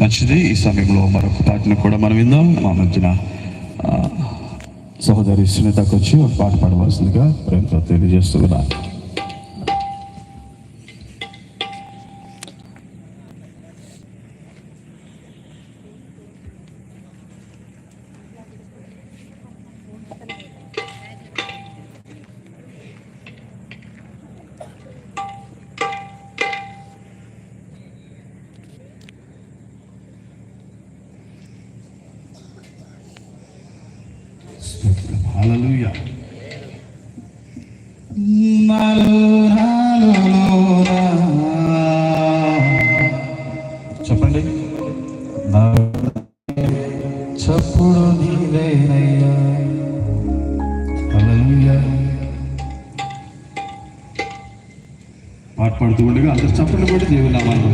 మంచిది. ఈ సమయంలో మరొక పాటను కూడా మనం విందాం. మా మధ్యన సహోదరి సునీతకు వచ్చి ఒక పాట పాడవలసిందిగా ప్రేమతో తెలియజేస్తున్నాను. హల్లెలూయా. చెప్పండి. చప్పుడు నీవేనయ్యా పాట పాడుతూ ఉండగా అందరు చప్పట్లు కూడా దేవుని నామాన్ని